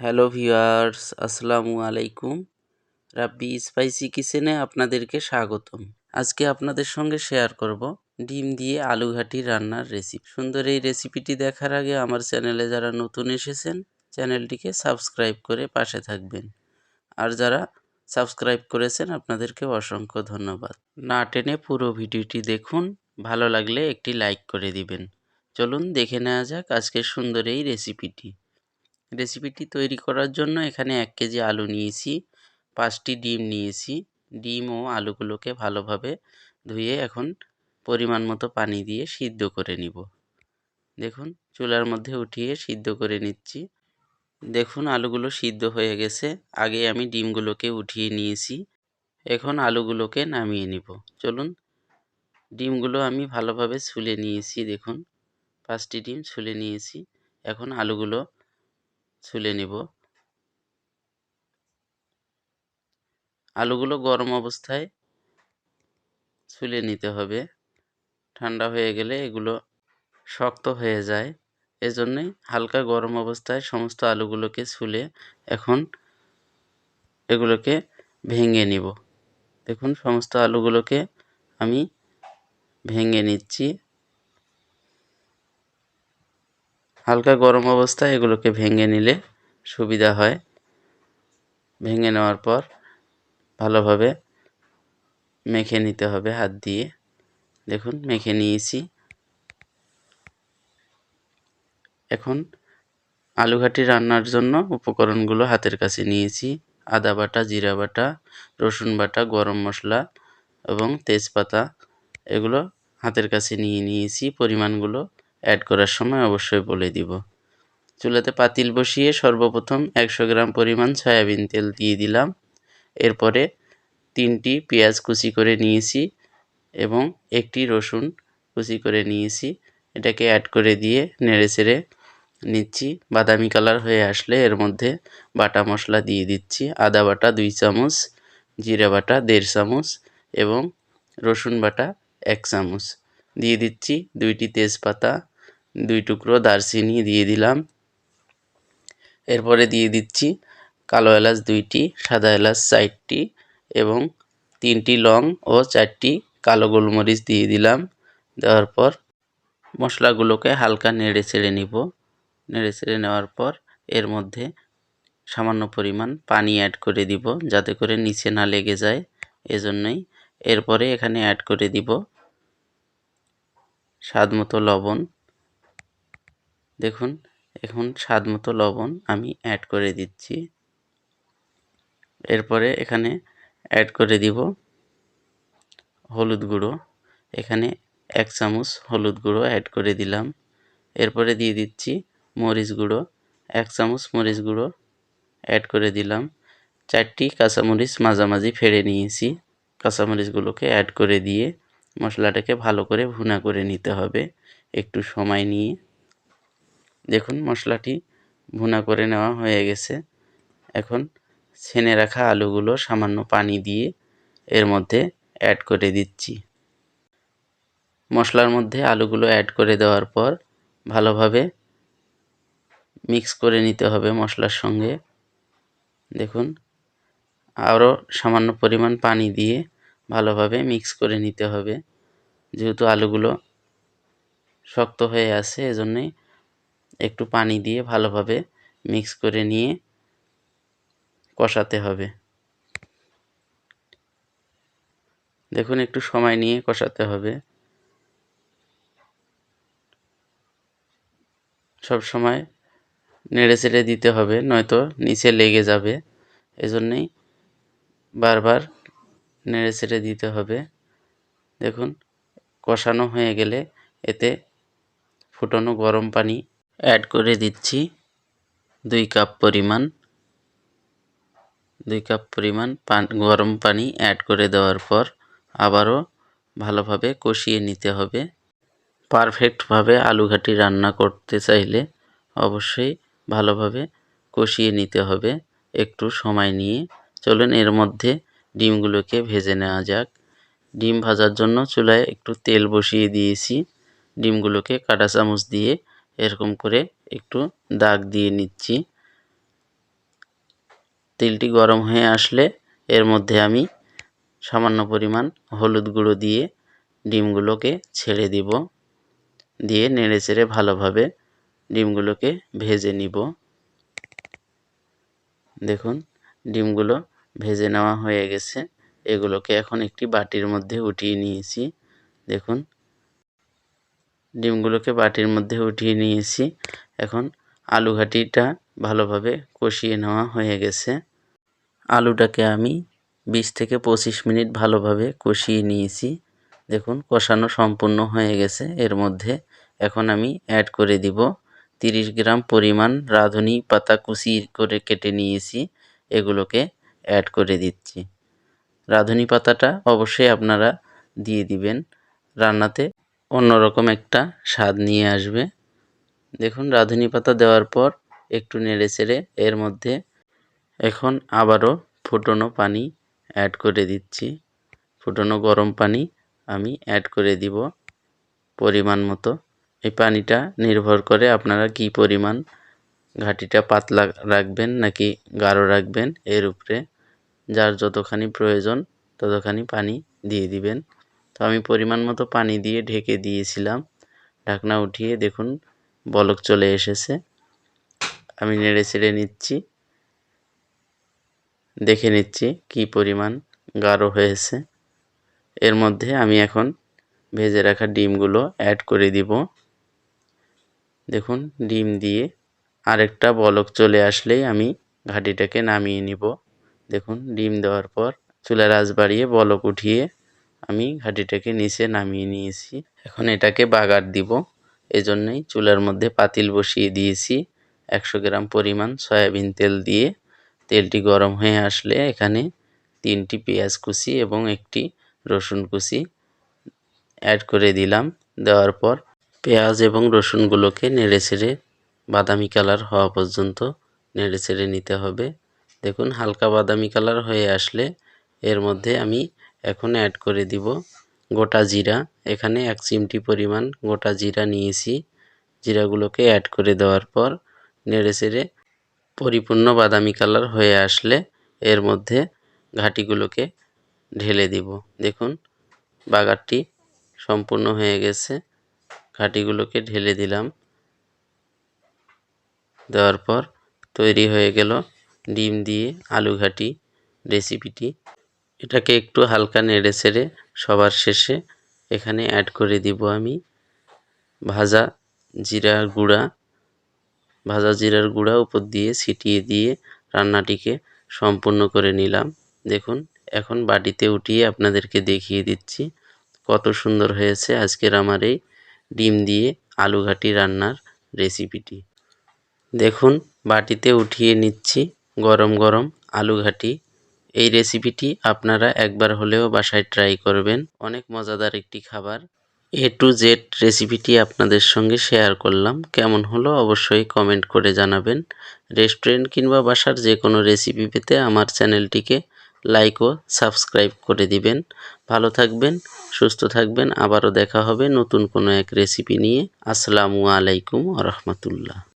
Hello viewers, আসসালামু আলাইকুম। রাব্বি spicy কিচেনে আপনাদেরকে স্বাগতম। আজকে আপনাদের সঙ্গে শেয়ার করব ডিম দিয়ে আলু ঘাটি রান্নার রেসিপি সুন্দর এই রেসিপিটি দেখার আগে আমার চ্যানেলে যারা নতুন এসেছেন, চ্যানেলটিকে সাবস্ক্রাইব করে পাশে থাকবেন। আর যারা সাবস্ক্রাইব করেছেন, আপনাদেরকে অসংখ্য ধন্যবাদ। না টেনে পুরো ভিডিওটি দেখুন, ভালো লাগলে একটি লাইক করে দিবেন। চলুন দেখে নেওয়া যাক আজকের সুন্দর এই রেসিপিটি রেসিপিটি তৈরি করার জন্য এখানে এক কেজি আলু নিয়েছি, পাঁচটি ডিম নিয়েছি। ডিম ও আলুগুলোকে ভালোভাবে ধুয়ে এখন পরিমাণ মতো পানি দিয়ে সিদ্ধ করে নিব। দেখুন, চুলার মধ্যে উঠিয়ে সিদ্ধ করে নিচ্ছি। দেখুন, আলুগুলো সিদ্ধ হয়ে গেছে। আগে আমি ডিমগুলোকে উঠিয়ে নিয়েছি। এখন আলুগুলোকে নামিয়ে নিব। চলুন, ডিমগুলো আমি ভালোভাবে ছুলে নিয়েছি। দেখুন, পাঁচটি ডিম ছুলে নিয়েছি। এখন আলুগুলো ছুলে নিব। আলুগুলো গরম অবস্থায় ছুলে নিতে হবে। ঠান্ডা হয়ে গেলে এগুলো শক্ত হয়ে যায়। এজন্যই হালকা গরম অবস্থায় সমস্ত আলুগুলোকে ছুলে এখন এগুলোকে ভেঙে নিব। দেখুন, সমস্ত আলুগুলোকে আমি ভেঙে নিচ্ছি। হালকা গরম অবস্থায় এগুলোকে ভেঙে নিলে সুবিধা হয়। ভেঙে নেওয়ার পর ভালোভাবে মেখে নিতে হবে হাত দিয়ে। দেখুন, মেখে নিয়েছি। এখন আলুঘাটি রান্নার জন্য উপকরণগুলো হাতের কাছে নিয়েছি। আদা বাটা, জিরা বাটা, রসুন বাটা, গরম মশলা এবং তেজপাতা, এগুলো হাতের কাছে নিয়ে নিয়েছি। পরিমাণগুলো অ্যাড করার সময় অবশ্যই বলে দিব। চুলাতে পাতিল বসিয়ে সর্বপ্রথম একশো গ্রাম পরিমাণ সয়াবিন তেল দিয়ে দিলাম। এরপরে তিনটি পেঁয়াজ কুচি করে নিয়েছি এবং একটি রসুন কুচি করে নিয়েছি। এটাকে অ্যাড করে দিয়ে নেড়ে চেড়ে নিচ্ছি। বাদামি কালার হয়ে আসলে এর মধ্যে বাটা মশলা দিয়ে দিচ্ছি। আদা বাটা দুই চামচ, জিরা বাটা দেড় চামচ এবং রসুন বাটা এক চামচ। দিয়ে দিচ্ছি দুইটি তেজপাতা দুই টুকরো দারচিনি দিয়ে দিলাম। এরপরে দিয়ে দিচ্ছি কালো এলাচ দুইটি, সাদা এলাচ চারটি এবং তিনটি লং ও চারটি কালো গোলমরিচ দিয়ে দিলাম। দেওয়ার পর মশলাগুলোকে হালকা নেড়ে ছেড়ে নিব। নেড়ে ছেড়ে নেওয়ার পর এর মধ্যে সামান্য পরিমাণ পানি অ্যাড করে দিব যাতে করে নিচে না লেগে যায়। এজন্যই এরপরে এখানে অ্যাড করে দিব স্বাদ মতো লবণ। দেখুন, এখন স্বাদ মতো লবণ আমি অ্যাড করে দিচ্ছি। এরপরে এখানে অ্যাড করে দিব হলুদ গুঁড়ো। এখানে এক চামচ হলুদ গুঁড়ো অ্যাড করে দিলাম। এরপরে দিয়ে দিচ্ছি মরিচ গুঁড়ো। এক চামচ মরিচ গুঁড়ো অ্যাড করে দিলাম। চারটি কাঁচামরিচ মাঝামাঝি ফেড়ে নিয়েছি। কাঁচামরিচগুলোকে অ্যাড করে দিয়ে মশলাটাকে ভালো করে ভুনা করে নিতে হবে। একটু সময় নিয়ে। দেখুন মশলাটি ভুনা করে নেওয়া হয়ে গেছে। এখন ছেনে রাখা আলুগুলো সামান্য পানি দিয়ে এর মধ্যে অ্যাড করে দিচ্ছি। মশলার মধ্যে আলুগুলো অ্যাড করে দেওয়ার পর ভালোভাবে মিক্স করে নিতে হবে মশলার সঙ্গে। দেখুন, আরও সামান্য পরিমাণ পানি দিয়ে ভালোভাবে মিক্স করে নিতে হবে। যেহেতু আলুগুলো শক্ত হয়ে আছে, এজন্যই একটু পানি দিয়ে ভালোভাবে মিক্স করে নিয়ে কষাতে হবে। দেখুন, একটু সময় নিয়ে কষাতে হবে। সব সময় নেড়ে চেড়ে দিতে হবে, নয়তো নিচে লেগে যাবে। এজন্যই বারবার নেড়ে চেড়ে দিতে হবে। দেখুন, কষানো হয়ে গেলে এতে ফুটানো গরম পানি অ্যাড করে দিচ্ছি দুই কাপ পরিমাণ, দুই কাপ পরিমাণ পান, গরম পানি অ্যাড করে দেওয়ার পর আবারও ভালোভাবে কষিয়ে নিতে হবে। পারফেক্টভাবে আলুঘাটি রান্না করতে চাইলে অবশ্যই ভালোভাবে কষিয়ে নিতে হবে। একটু সময় নিয়ে চলুন এর মধ্যে ডিমগুলোকে ভেজে নেওয়া যাক। ডিম ভাজার জন্য চুলায় একটু তেল বসিয়ে দিয়েছি। ডিমগুলোকে কাটা চামচ দিয়ে এরকম করে একটু দাগ দিয়ে নিচ্ছি। তেলটি গরম হয়ে আসলে এর মধ্যে আমি সামান্য পরিমাণ হলুদ গুঁড়ো দিয়ে ডিমগুলোকে ছেড়ে দিব। দিয়ে নেড়ে চেড়ে ভালোভাবে ডিমগুলোকে ভেজে নিব। দেখুন, ডিমগুলো ভেজে নেওয়া হয়ে গেছে। এগুলোকে এখন একটি বাটির মধ্যে উঠিয়ে নিয়েছি। দেখুন ডিমগুলোকে বাটির মধ্যে উঠিয়ে নিয়েছি। এখন আলু ঘাটিটা ভালোভাবে কষিয়ে নেওয়া হয়ে গেছে। আলুটাকে আমি বিশ থেকে পঁচিশ মিনিট ভালোভাবে কষিয়ে নিয়েছি। দেখুন, কষানো সম্পূর্ণ হয়ে গেছে। এর মধ্যে এখন আমি অ্যাড করে দিব তিরিশ গ্রাম পরিমাণ রাঁধুনি পাতা কুচি করে কেটে নিয়েছি। এগুলোকে অ্যাড করে দিচ্ছি। রাঁধুনি পাতাটা অবশ্যই আপনারা দিয়ে দিবেন। রান্নাতে অন্যরকম একটা স্বাদ নিয়ে আসবে। দেখুন, রাঁধুনি পাতা দেওয়ার পর একটু নেড়ে এর মধ্যে এখন আবারও ফুটনো পানি অ্যাড করে দিচ্ছি। ফুটনো গরম পানি আমি অ্যাড করে দিব পরিমাণ মতো। এই পানিটা নির্ভর করে আপনারা কি পরিমাণ ঘাটিটা পাতলা রাখবেন নাকি গাঢ় রাখবেন এর উপরে। যার যতখানি প্রয়োজন ততখানি পানি দিয়ে দিবেন। তো আমি পরিমাণ মতো পানি দিয়ে ঢেকে দিয়েছিলাম। ঢাকনা উঠিয়ে দেখুন, বলক চলে এসেছে। আমি নেড়ে চেড়ে নিচ্ছি। দেখে নিচ্ছি কি পরিমাণ গাঢ় হয়েছে। এর মধ্যে আমি এখন ভেজে রাখা ডিমগুলো অ্যাড করে দিব। দেখুন, ডিম দিয়ে আরেকটা বলক চলে আসলেই আমি ঘাটিটাকে নামিয়ে নিব। দেখুন, ডিম দেওয়ার পর চুলার আঁচ বাড়িয়ে বলক উঠিয়ে আমি ঘাটিটাকে নিচে নামিয়ে নিয়েছি। এখন এটাকে বাগার দিব। এজন্যই চুলার মধ্যে পাতিল বসিয়ে দিয়েছি। একশো গ্রাম পরিমাণ সয়াবিন তেল দিয়ে। তেলটি গরম হয়ে আসলে এখানে তিনটি পেঁয়াজ কুচি এবং একটি রসুন কুচি অ্যাড করে দিলাম। দেওয়ার পর পেঁয়াজ এবং রসুনগুলোকে নেড়ে ছেড়ে বাদামি কালার হওয়া পর্যন্ত নেড়ে ছেড়ে নিতে হবে। দেখুন, হালকা বাদামি কালার হয়ে আসলে এর মধ্যে আমি এখন অ্যাড করে দিব গোটা জিরা। এখানে এক চিমটি পরিমাণ গোটা জিরা নিয়েছি। জিরাগুলোকে অ্যাড করে দেওয়ার পর নেড়ে চেড়ে পরিপূর্ণ বাদামি কালার হয়ে আসলে এর মধ্যে ঘাটিগুলোকে ঢেলে দিব। দেখুন, বাগারটি সম্পূর্ণ হয়ে গেছে। ঘাটিগুলোকে ঢেলে দিলাম। দেওয়ার পর তৈরি হয়ে গেল ডিম দিয়ে আলু ঘাটি রেসিপিটি এটাকে একটু হালকা নেড়ে ছেড়ে সবার শেষে এখানে অ্যাড করে দিব আমি ভাজা জিরার গুঁড়া। ভাজা জিরার গুঁড়া উপর দিয়ে ছিটিয়ে দিয়ে রান্নাটিকে সম্পূর্ণ করে নিলাম। দেখুন, এখন বাটিতে উঠিয়ে আপনাদেরকে দেখিয়ে দিচ্ছি কত সুন্দর হয়েছে আজকের আমার এই ডিম দিয়ে আলু ঘাটি রান্নার রেসিপিটি। দেখুন, বাটিতে উঠিয়ে নিচ্ছি গরম গরম আলু ঘাটি এই রেসিপিটি আপনারা একবার হলেও বাসায় ট্রাই করবেন। অনেক মজাদার একটি খাবার। এ টু জেড রেসিপিটি আপনাদের সঙ্গে শেয়ার করলাম। কেমন হলো অবশ্যই কমেন্ট করে জানাবেন। রেস্টুরেন্ট কিংবা বাসার যে কোনো রেসিপি পেতে আমার চ্যানেলটিকে লাইক ও সাবস্ক্রাইব করে দিবেন। ভালো থাকবেন, সুস্থ থাকবেন। আবারও দেখা হবে নতুন কোনো এক রেসিপি নিয়ে। আসসালামু আলাইকুম রহমতুল্লাহ।